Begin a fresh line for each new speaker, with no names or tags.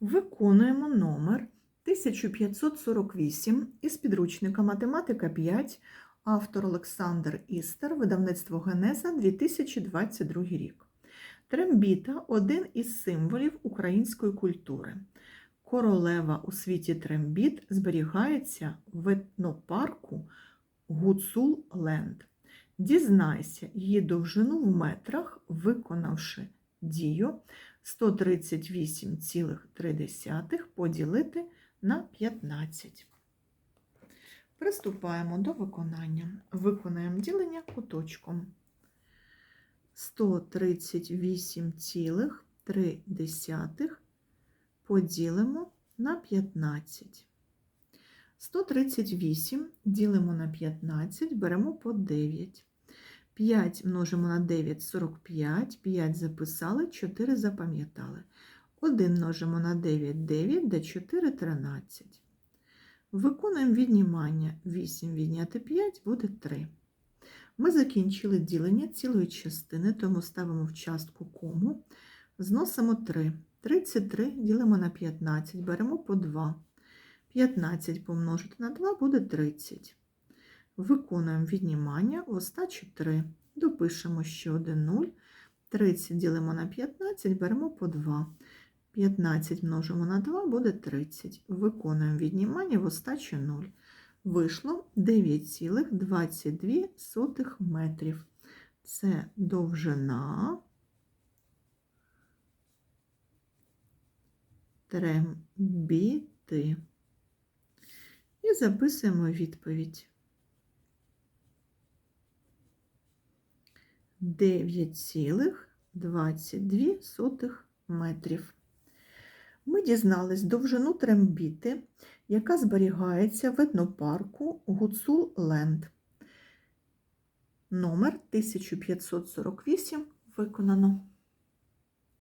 Виконуємо номер 1548 із підручника Математика 5, автор Олександр Істер, видавництво Генеза 2022 рік. Трембіта один із символів української культури. Королева у світі трембіт зберігається в етнопарку Гуцул Ленд. Дізнайся її довжину в метрах, виконавши дію 138,3 поділити на 15. Приступаємо до виконання. Виконаємо ділення куточком. 138,3 поділимо на 15. 138 ділимо на 15, беремо по 9. 5 множимо на 9 45, 5 записали, 4 запам'ятали. 1 множимо на 9 9, де 4 13. Виконуємо віднімання. 8 відняти 5 буде 3. Ми закінчили ділення цілої частини, тому ставимо в частку кому. Зносимо 3. 33 ділимо на 15, беремо по 2. 15 помножити на 2 буде 30. Виконуємо віднімання в остачі 3. Допишемо ще один 0. 30 ділимо на 15, беремо по 2. 15 множимо на 2 буде 30. Виконуємо віднімання в остачі 0. Вийшло 9,22 метрів. Це довжина трембіти. І записуємо відповідь. 9,22 метрів. Ми дізнались довжину трембіти, яка зберігається в етнопарку Гуцул Ленд. Номер 1548 виконано.